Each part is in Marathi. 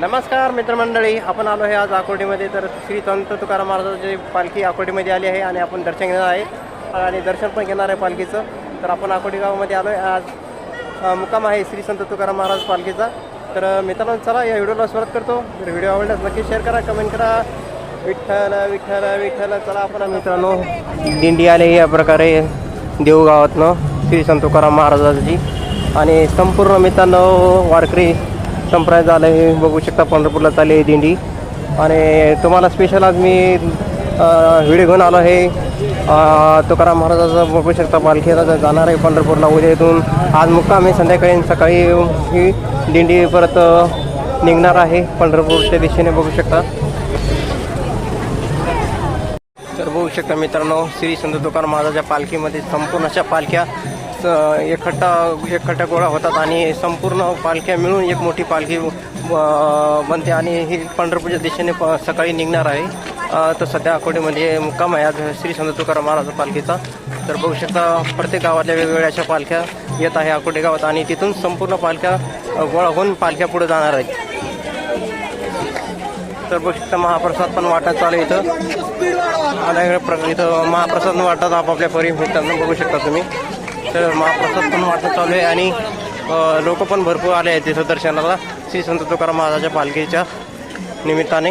नमस्कार मित्रमंडळी आपण आलो आहे आज आकोर्डीमध्ये. तर श्री संत तुकाराम महाराजांची पालखी आकोर्डीमध्ये आली आहे आणि आपण दर्शन घेणार आहे. आणि दर्शन पण घेणार आहे पालखीचं. तर आपण आकोर्डी गावामध्ये आलो आहे आज मुक्काम आहे श्री संत तुकाराम महाराज पालखीचा. तर मित्रांनो चला या व्हिडिओला सुरुवात करतो. तर व्हिडिओ आवडल्यास नक्की शेअर करा कमेंट करा. विठ्ठल विठ्ठल विठ्ठल चला आपण मित्रांनो दिंडी आली या प्रकारे देऊगावातनं श्री संत तुकाराम महाराजांची. आणि संपूर्ण मित्रांनो वारकरी संप्राय झालं हे बघू शकता पंढरपूरला चालली आहे दिंडी. आणि तुम्हाला स्पेशल आज मी व्हिडिओ घेऊन आलो आहे. तुकाराम महाराजाचं बघू शकता पालखीला जर जाणार आहे पंढरपूरला उद्या इथून. आज मुक्काम आहे संध्याकाळी सकाळी ही दिंडी परत निघणार आहे पंढरपूरच्या दिशेने बघू शकता. तर बघू शकता मित्रांनो श्री संत तुकाराम महाराजाच्या पालखीमध्ये संपूर्ण अशा पालख्या स- एकट्ठा एकखट्टा गोळा होतात आणि संपूर्ण पालख्या मिळून एक मोठी पालखी बनते आणि ही पंढरपूरच्या दिशेने प- सकाळी निघणार आहे. तर सध्या अकोटीमध्ये मुक्काम आहे. आज श्री संत तुकाराम महाराज पालखीचा. तर बघू शकता प्रत्येक गावातल्या वेगवेगळ्या अशा पालख्या येत आहे अकोटे गावात आणि तिथून संपूर्ण पालख्या गोळा होऊन पालख्या पुढे जाणार आहेत. तर बघू शकता महाप्रसाद पण वाटत चालू आहे इथं. अनेक प्रकार इथं महाप्रसाद वाटतात आपापल्या परी मित्रांनो बघू शकता तुम्ही. तर महाप्रसाद पण वाटत चालू आहे आणि लोक पण भरपूर आले आहेत तिथं दर्शनाला. श्री संत तुकाराम महाराजाच्या पालखीच्या निमित्ताने.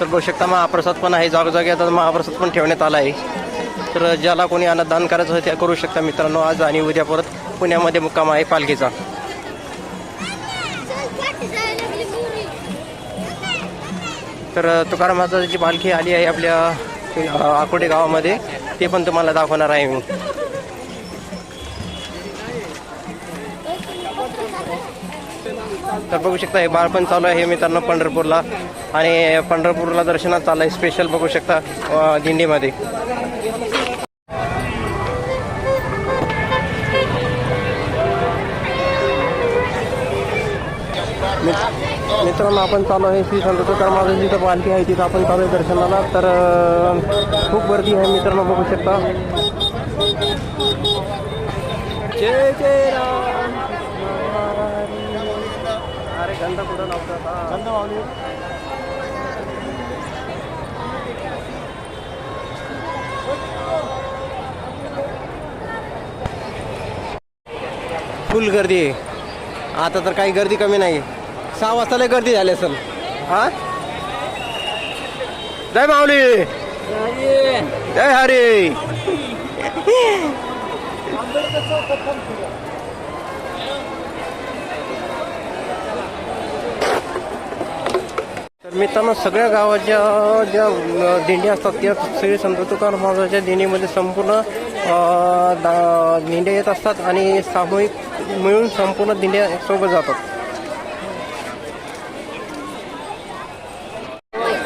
तर बघू शकता महाप्रसाद पण आहे जागोजागी आता महाप्रसाद पण ठेवण्यात आला आहे. तर ज्याला कोणी अन्नदान करायचं त्या करू शकता मित्रांनो आज आणि उद्या परत पुण्यामध्ये मुक्काम आहे पालखीचा. तर तुकाराम महाराजाची पालखी आली आहे आपल्या आकोटे गावामध्ये ते पण तुम्हाला दाखवणार आहे मी. तर बघू शकता हे बाळपण चालू आहे मित्रांनो पंढरपूरला. आणि पंढरपूरला दर्शनात चालू आहे स्पेशल बघू शकता दिंडीमध्ये. मित्रांनो आपण चालू आहे श्री संत तुकाराम महाराज जिथं पालखी आहे तिथं आपण चालू आहे दर्शनाला. तर खूप गर्दी आहे मित्रांनो बघू शकता. जय जय राम. अरे गंध कुठं लावतात गंध मावली. फुल गर्दी. आहे आता तर काही गर्दी कमी नाही. सहा वाजता लय गर्दी झाली असेल. हा? जय माऊली. जय हरी. तर मित्रांनो सगळ्या गावाच्या ज्या दिंड्या असतात त्या श्री संत तुकाराम महाराजांच्या दिंडीमध्ये संपूर्ण दिंड्या येत असतात आणि सामूहिक मिळून संपूर्ण दिंड्या सोबत जातात.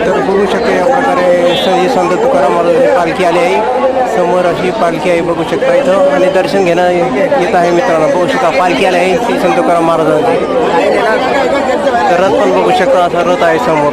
तर बघू शकता या प्रकारे श्री संत तुकाराम महाराजांची पालखी आली आहे. समोर अशी पालखी आहे बघू शकता इथं. आणि दर्शन घेणं येत आहे मित्रांनो. बघू शकता पालखी आली आहे श्री संत तुकाराम महाराजांची रथ पण बघू शकता असा रथ आहे समोर.